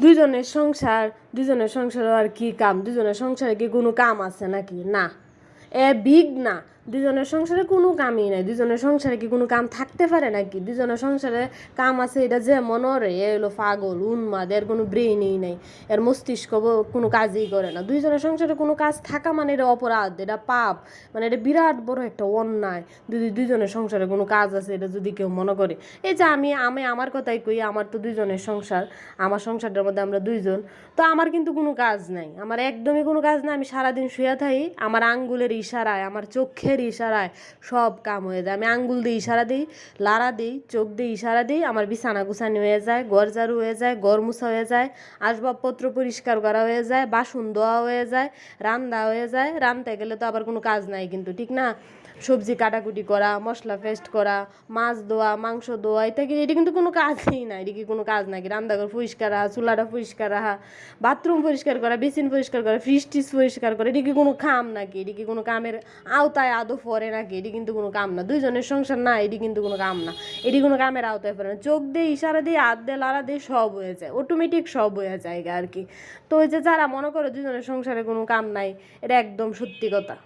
দুইজনের সংসার, দুজনের সংসার আর কি কাম? দুজনের সংসারে কি কোনো কাম আছে নাকি? না। এ বিগ না। দুজনের সংসারে কোনো কামই নাই। দুজনের সংসারে কি কোনো কাম থাকতে পারে নাকি? দুজনের সংসারে কাম আছে, এটা যে মনরে, এ হলো পাগল, উন্মাদ, এর কোনো ব্রেনই নেই। এর মস্তিষ্ক কোনো কাজই করে না। দুইজনের সংসারে কোনো কাজ থাকা মানে এটা অপরাধ, এটা পাপ মানে এটা বিরাট বড় একটা অন্যায়। যদি দুইজনের সংসারে কোনো কাজ আছে, এটা যদি কেউ মনে করে। এই যে আমি আমি আমার কথাই কই, আমার তো দুইজনের সংসার, আমার সংসারটার মধ্যে আমরা দুইজন, তো আমার কিন্তু কোনো কাজ নাই। আমার একদমই কোনো কাজ নাই, আমি সারাদিন শুয়ে থাকি আমার আঙ্গুলের ইশারায়, আমার চোখের ইশারায় সব কাম হয়ে যায়। আমি আঙ্গুল দিয়ে ইশারা দিই, লাড়া দিই, চোখ দিয়ে ইশারা দিই, আমার বিছানা গুছানি হয়ে যায়, ঘর ঝাড়ু হয়ে যায়, ঘর মুছা হয়ে যায়, আসবাবপত্র পরিষ্কার করা হয়ে যায়, বাসন ধোয়া হয়ে যায়, রান্না হয়ে যায়। রান্নতে গেলে তো আবার কোনো কাজ নাই কিন্তু, ঠিক না? সবজি কাটাকুটি করা, মশলা পেস্ট করা, মাছ ধোয়া, মাংস ধোয়া, এটা কি এটা কিন্তু কোনো কাজই না এটা কি কোনো কাজ নাকি? রান্নাঘর পরিষ্কার রাখা, চুলাটা পরিষ্কার রাখা, বাথরুম পরিষ্কার করা, বেসিন পরিষ্কার করা ফ্রিজ টিস পরিষ্কার করা, এটা কি কোনো কাম নাকি? এটা কি কোনো কামের আওতায় আদৌ পরে নাকি, এটি কিন্তু কোনো কাম না। দুইজনের সংসার না, এটি কিন্তু কোনো কাম না। এটি কোনো কামের আওতায় পড়ে না। চোখ দিয়ে ইশারা দিয়ে, হাত দিয়ে, লাড়া দিয়ে সব হয়ে যায়। অটোমেটিক সব হয়ে যায় আর কি। তো ওই যে যারা মনে করে দুজনের সংসারে কোনো কাম নাই, এটা একদম সত্যি কথা।